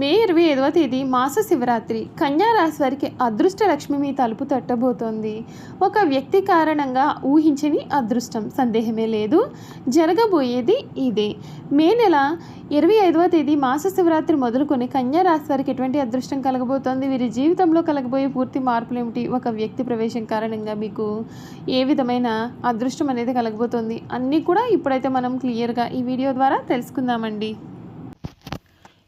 మే ఇరవై ఐదవ తేదీ మాస శివరాత్రి. కన్యా రాశి వారికి అదృష్ట లక్ష్మి మీ తలుపు తట్టబోతోంది. ఒక వ్యక్తి కారణంగా ఊహించని అదృష్టం. సందేహమే లేదు. జరగబోయేది ఇదే. మే నెల ఇరవై ఐదవ తేదీ మాస శివరాత్రి మొదలుకొని కన్యా రాశి వారికి ఎటువంటి అదృష్టం కలగబోతోంది? వీరి జీవితంలో కలగబోయే పూర్తి మార్పులు ఏమిటి ఒక వ్యక్తి ప్రవేశం కారణంగా మీకు ఏ విధమైన అదృష్టం అనేది కలగబోతోంది? అన్నీ కూడా ఇప్పుడైతే మనం క్లియర్గా ఈ వీడియో ద్వారా తెలుసుకుందామండి.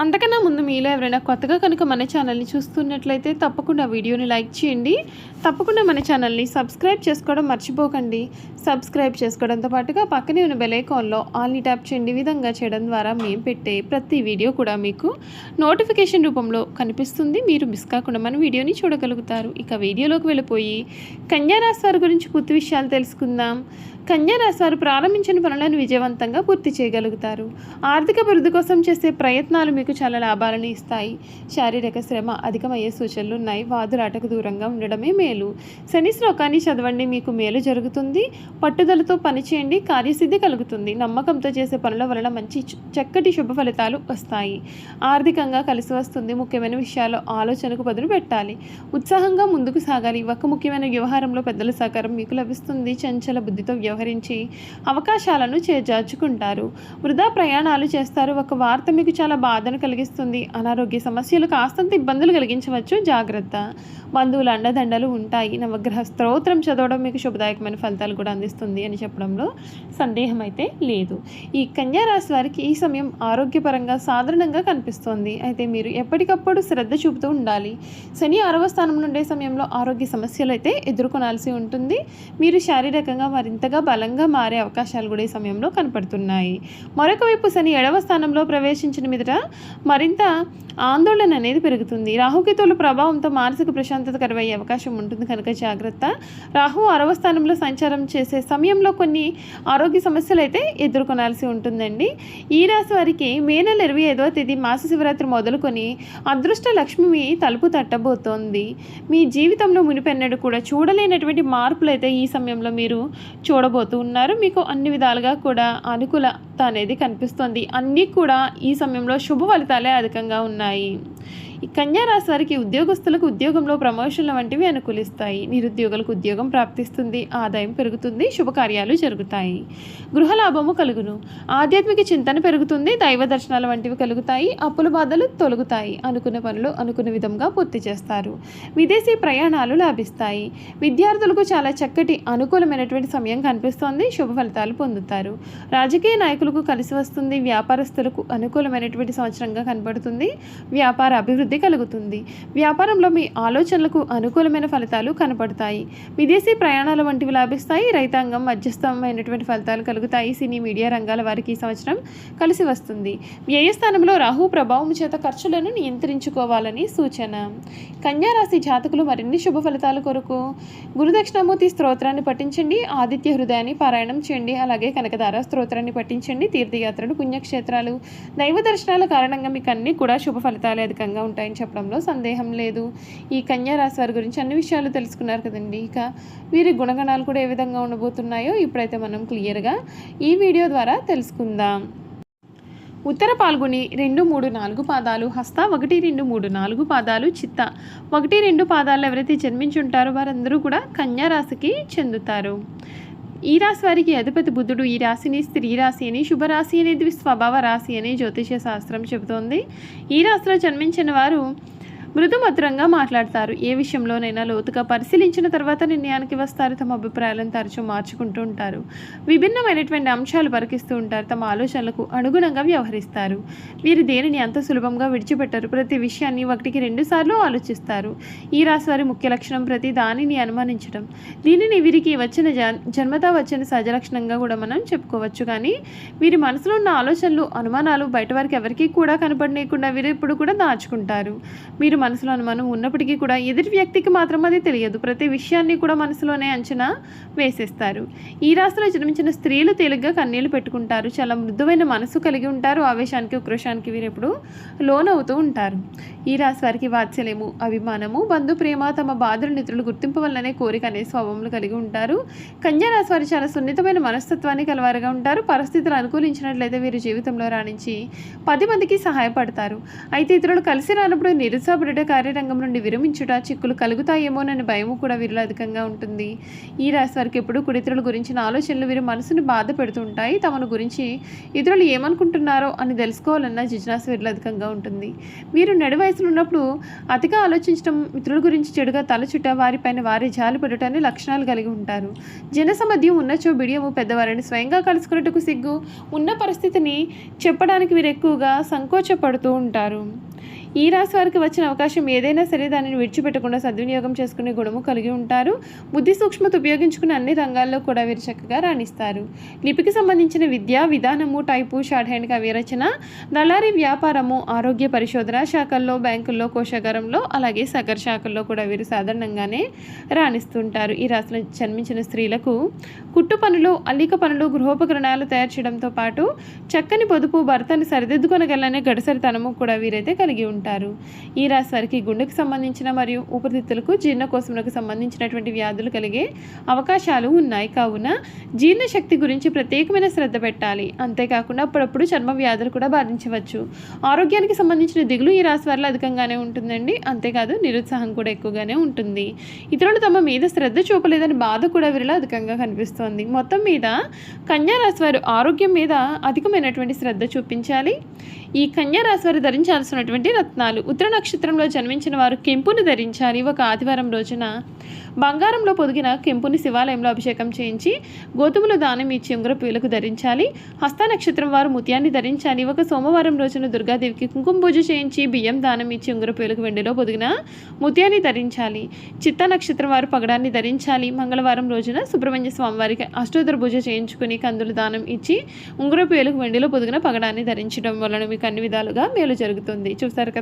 అంతకన్నా ముందు మీలో ఎవరైనా కొత్తగా కనుక మన ఛానల్ని చూస్తున్నట్లయితే తప్పకుండా వీడియోని లైక్ చేయండి. తప్పకుండా మన ఛానల్ని సబ్స్క్రైబ్ చేసుకోవడం మర్చిపోకండి. సబ్స్క్రైబ్ చేసుకోవడంతో పాటుగా పక్కనే ఉన్న బెలైకాన్లో ఆల్ని ట్యాప్ చేయండి. విధంగా చేయడం ద్వారా మేము పెట్టే ప్రతి వీడియో కూడా మీకు నోటిఫికేషన్ రూపంలో కనిపిస్తుంది. మీరు మిస్ కాకుండా మన వీడియోని చూడగలుగుతారు. ఇక వీడియోలోకి వెళ్ళిపోయి కన్యారాశి వారి గురించి పూర్తి విషయాలు తెలుసుకుందాం. కన్యారాశి వారు ప్రారంభించిన పనులను విజయవంతంగా పూర్తి చేయగలుగుతారు. ఆర్థిక అభివృద్ధి కోసం చేసే ప్రయత్నాలు మీకు చాలా లాభాలను ఇస్తాయి. శారీరక శ్రమ అధికమయ్యే సూచనలు ఉన్నాయి వాదులాటకు దూరంగా ఉండడమే మేలు. శని శ్లోకాన్ని చదవండి. మీకు మేలు జరుగుతుంది. పట్టుదలతో పనిచేయండి. కార్యసిద్ధి కలుగుతుంది. నమ్మకంతో చేసే పనుల వలన మంచి చక్కటి శుభ ఫలితాలు వస్తాయి. ఆర్థికంగా కలిసి వస్తుంది. ముఖ్యమైన విషయాల్లో ఆలోచనకు బదులు పెట్టాలి. ఉత్సాహంగా ముందుకు సాగాలి. ఒక ముఖ్యమైన వ్యవహారంలో పెద్దల సహకారం మీకు లభిస్తుంది. చంచల బుద్ధితో వ్యవహరించి అవకాశాలను చేజార్చుకుంటారు. వృధా ప్రయాణాలు చేస్తారు. ఒక వార్త మీకు చాలా బాధ బాధను కలిగిస్తుంది. అనారోగ్య సమస్యలు కాస్తంత ఇబ్బందులు కలిగించవచ్చు. జాగ్రత్త. బంధువుల అండదండలు ఉంటాయి. నవగ్రహ స్తోత్రం చదవడం మీకు శుభదాయకమైన ఫలితాలు కూడా అందిస్తుంది అని చెప్పడంలో సందేహం అయితే లేదు. ఈ కన్యారాశి వారికి ఈ సమయం ఆరోగ్యపరంగా సాధారణంగా కనిపిస్తోంది. అయితే మీరు ఎప్పటికప్పుడు శ్రద్ధ చూపుతూ ఉండాలి. శని ఆరవ స్థానం నుండే సమయంలో ఆరోగ్య సమస్యలు అయితే ఎదుర్కొనాల్సి ఉంటుంది. మీరు శారీరకంగా మరింతగా బలంగా మారే అవకాశాలు కూడా ఈ సమయంలో కనపడుతున్నాయి. మరొక వైపు శని ఏడవ స్థానంలో ప్రవేశించిన మీదట మరింత ఆందోళన అనేది పెరుగుతుంది. రాహుకేతువుల ప్రభావంతో మానసిక ప్రశాంతత కరువయ్యే అవకాశం ఉంటుంది కనుక జాగ్రత్త. రాహు అరవ స్థానంలో సంచారం చేసే సమయంలో కొన్ని ఆరోగ్య సమస్యలు అయితే ఎదుర్కొనాల్సి ఉంటుందండి. ఈ రాశి వారికి మే నెల ఇరవై ఐదవ తేదీ మాస శివరాత్రి మొదలుకొని అదృష్ట లక్ష్మి తలుపు తట్టబోతోంది. మీ జీవితంలో మునిపెన్నడు కూడా చూడలేనటువంటి మార్పులు అయితే ఈ సమయంలో మీరు చూడబోతూ ఉన్నారు. మీకు అన్ని విధాలుగా కూడా అనుకూలత అనేది కనిపిస్తోంది. అన్నీ కూడా ఈ సమయంలో శుభ ఫలితాలే అధికంగా ఉన్నాయి. ఈ కన్యా రాశి వారికి ఉద్యోగస్తులకు ఉద్యోగంలో ప్రమోషన్ల వంటివి అనుకూలిస్తాయి. నిరుద్యోగులకు ఉద్యోగం ప్రాప్తిస్తుంది. ఆదాయం పెరుగుతుంది. శుభకార్యాలు జరుగుతాయి. గృహ లాభము కలుగును. ఆధ్యాత్మిక చింతన పెరుగుతుంది. దైవ దర్శనాల వంటివి కలుగుతాయి. అప్పుల బాధలు తొలగుతాయి. అనుకున్న పనులు అనుకున్న విధంగా పూర్తి చేస్తారు. విదేశీ ప్రయాణాలు లాభిస్తాయి. విద్యార్థులకు చాలా చక్కటి అనుకూలమైనటువంటి సమయం కనిపిస్తోంది. శుభ ఫలితాలు పొందుతారు. రాజకీయ నాయకులకు కలిసి వస్తుంది. వ్యాపారస్తులకు అనుకూలమైనటువంటి సంవత్సరంగా కనబడుతుంది. వ్యాపార అభివృద్ధి కలుగుతుంది. వ్యాపారంలో మీ ఆలోచనలకు అనుకూలమైన ఫలితాలు కనపడతాయి. విదేశీ ప్రయాణాల వంటివి లాభిస్తాయి. రైతాంగం మధ్యస్థమైనటువంటి ఫలితాలు కలుగుతాయి. సినీ మీడియా రంగాల వారికి ఈ సంవత్సరం కలిసి వస్తుంది. వ్యయస్థానంలో రాహు ప్రభావం చేత ఖర్చులను నియంత్రించుకోవాలని సూచన. కన్యారాశి జాతకులు మరిన్ని శుభ ఫలితాల కొరకు గురుదక్షిణామూర్తి స్తోత్రాన్ని పఠించండి. ఆదిత్య హృదయాన్ని పారాయణం చేయండి. అలాగే కనకదార స్తోత్రాన్ని పఠించండి. తీర్థయాత్రలు పుణ్యక్షేత్రాలు దైవ దర్శనాల కారణంగా మీకు అన్నీ కూడా శుభ ఫలితాలు అధికంగా ఉంటాయి. ఉంటాయని చెప్పడంలో సందేహం లేదు. ఈ కన్యారాశి వారి గురించి అన్ని విషయాలు తెలుసుకున్నారు కదండి. ఇక వీరి గుణగణాలు కూడా ఏ విధంగా ఉండబోతున్నాయో ఇప్పుడైతే మనం క్లియర్గా ఈ వీడియో ద్వారా తెలుసుకుందాం. ఉత్తర పాల్గొని రెండు మూడు నాలుగు పాదాలు హస్త ఒకటి రెండు మూడు నాలుగు పాదాలు చిత్త ఒకటి రెండు పాదాలు ఎవరైతే జన్మించి ఉంటారో వారందరూ కూడా కన్యారాశికి చెందుతారు. ఈ రాశి వారికి అధిపతి బుద్ధుడు ఈ రాశిని స్త్రీ రాశి అని శుభరాశి అనేది స్వభావ రాశి అని జ్యోతిష శాస్త్రం చెబుతోంది. ఈ రాశిలో జన్మించిన వారు మృదుమధురంగా మాట్లాడతారు. ఏ విషయంలోనైనా లోతుగా పరిశీలించిన తర్వాత నిర్ణయానికి వస్తారు. తమ అభిప్రాయాలను తరచూ మార్చుకుంటూ ఉంటారు. విభిన్నమైనటువంటి అంశాలు పరికిస్తూ ఉంటారు. తమ ఆలోచనలకు అనుగుణంగా వ్యవహరిస్తారు. వీరు దేనిని అంత సులభంగా విడిచిపెట్టరు. ప్రతి విషయాన్ని ఒకటికి రెండు సార్లు ఆలోచిస్తారు. ఈ రాశి వారి ముఖ్య లక్షణం ప్రతి దానిని అనుమానించడం దీనిని వీరికి వచ్చిన జన్ జన్మతా వచ్చిన సహజ లక్షణంగా కూడా మనం చెప్పుకోవచ్చు. కానీ వీరి మనసులో ఉన్న ఆలోచనలు అనుమానాలు బయట వారికి ఎవరికీ కూడా కనపడలేకుండా వీరు ఇప్పుడు కూడా దాచుకుంటారు. మీరు మనసులో అనుమానం ఉన్నప్పటికీ కూడా ఎదుటి వ్యక్తికి మాత్రం అది తెలియదు. ప్రతి విషయాన్ని కూడా మనసులోనే అంచనా వేసేస్తారు. ఈ రాశిలో జన్మించిన స్త్రీలు తేలిగ్గా కన్నీళ్ళు పెట్టుకుంటారు. చాలా మృదువైన మనసు కలిగి ఉంటారు. ఆవేశానికి ఉక్రోషానికి వీరు ఎప్పుడు లోనవుతూ ఉంటారు. ఈ రాశి వారికి వాత్సల్యము అభిమానము బంధు ప్రేమ తమ బాధలు నిధులు గుర్తింపు వల్లనే కోరిక అనే స్వభావములు కలిగి ఉంటారు. కన్యా రాశి వారు చాలా సున్నితమైన మనస్తత్వాన్ని కలవారుగా ఉంటారు. పరిస్థితులు అనుకూలించినట్లయితే వీరు జీవితంలో రాణించి పది మందికి సహాయపడతారు. అయితే ఇతరులు కలిసి రానప్పుడు నిరుత్సాహపడుట కార్యరంగం నుండి విరమించుట చిక్కులు కలుగుతాయేమోనని భయము కూడా వీరిలో అధికంగా ఉంటుంది. ఈ రాశి వారికి ఎప్పుడు కుడితరుల గురించిన ఆలోచనలు వీరి మనసును బాధ పెడుతుంటాయి తమను గురించి ఇతరులు ఏమనుకుంటున్నారో అని తెలుసుకోవాలన్న జిజ్ఞాస వీరిలో అధికంగా ఉంటుంది. వీరు నడి వయసులో ఉన్నప్పుడు అతిగా ఆలోచించడం ఇతరుల గురించి చెడుగా తలచుట వారిపైన వారి జాలి పడటాన్ని లక్షణాలు కలిగి ఉంటారు. జనసమధ్యం ఉన్నచో బిడియము పెద్దవారిని స్వయంగా కలుసుకున్నట్టుకు సిగ్గు ఉన్న పరిస్థితిని చెప్పడానికి వీరు ఎక్కువగా సంకోచపడుతూ ఉంటారు. ఈ రాశి వారికి వచ్చిన అవకాశం ఏదైనా సరే దానిని విడిచిపెట్టకుండా సద్వినియోగం చేసుకునే గుణము కలిగి ఉంటారు. బుద్ధి సూక్ష్మత ఉపయోగించుకుని అన్ని రంగాల్లో కూడా వీరు చక్కగా రాణిస్తారు. లిపికి సంబంధించిన విద్య విధానము టైపు షార్ట్ హ్యాండ్ కవి రచన దళారీ వ్యాపారము ఆరోగ్య పరిశోధన శాఖల్లో బ్యాంకుల్లో కోశాగారంలో అలాగే సగర్ శాఖల్లో కూడా వీరు సాధారణంగానే రాణిస్తుంటారు. ఈ రాశిలో జన్మించిన స్త్రీలకు కుట్టు పనులు అల్లిక పనులు గృహోపకరణాలు తయారు చేయడంతో పాటు చక్కని పొదుపు భర్తను సరిదిద్దుకొనగలనే గడసరితనము కూడా వీరైతే కలిగి ఉంటారు. ఈ రాశి వారికి గుండెకు సంబంధించిన మరియు ఊపిరితిత్తులకు జీర్ణకోశములకు సంబంధించినటువంటి వ్యాధులు కలిగే అవకాశాలు ఉన్నాయి. కావున జీర్ణశక్తి గురించి ప్రత్యేకమైన శ్రద్ధ పెట్టాలి. అంతేకాకుండా అప్పుడప్పుడు చర్మ వ్యాధులు కూడా బాధించవచ్చు. ఆరోగ్యానికి సంబంధించిన దిగులు ఈ రాశి వారిలో అధికంగానే ఉంటుందండి. అంతేకాదు నిరుత్సాహం కూడా ఎక్కువగానే ఉంటుంది. ఇతరులు తమ మీద శ్రద్ధ చూపలేదని బాధ కూడా వీరిలో అధికంగా కనిపిస్తోంది. మొత్తం మీద కన్యారాశి వారు ఆరోగ్యం మీద అధికమైనటువంటి శ్రద్ధ చూపించాలి. ఈ కన్యారాశి వారు ధరించాల్సినటువంటి రత్నాలు ఉత్తర నక్షత్రంలో జన్మించిన వారు కెంపును ధరించాలి. ఒక ఆదివారం రోజున బంగారంలో పొదిగిన కెంపుని శివాలయంలో అభిషేకం చేయించి గోధుమలు దానం ఇచ్చి ఉంగరపు ధరించాలి. హస్త నక్షత్రం వారు ముత్యాన్ని ధరించాలి. ఒక సోమవారం రోజున దుర్గాదేవికి కుంకుమ పూజ చేయించి బియ్యం దానం ఇచ్చి ఉంగరపు వెండిలో పొదిగిన ముత్యాన్ని ధరించాలి. చిత్త నక్షత్రం వారు పగడాన్ని ధరించాలి. మంగళవారం రోజున సుబ్రహ్మణ్య స్వామి వారికి అష్టోత్తర పూజ చేయించుకుని కందులు దానం ఇచ్చి ఉంగరపు వెండిలో పొదిగిన పగడాన్ని ధరించడం వలన మీకు అన్ని విధాలుగా మేలు జరుగుతుంది. చూస్తారు కదా?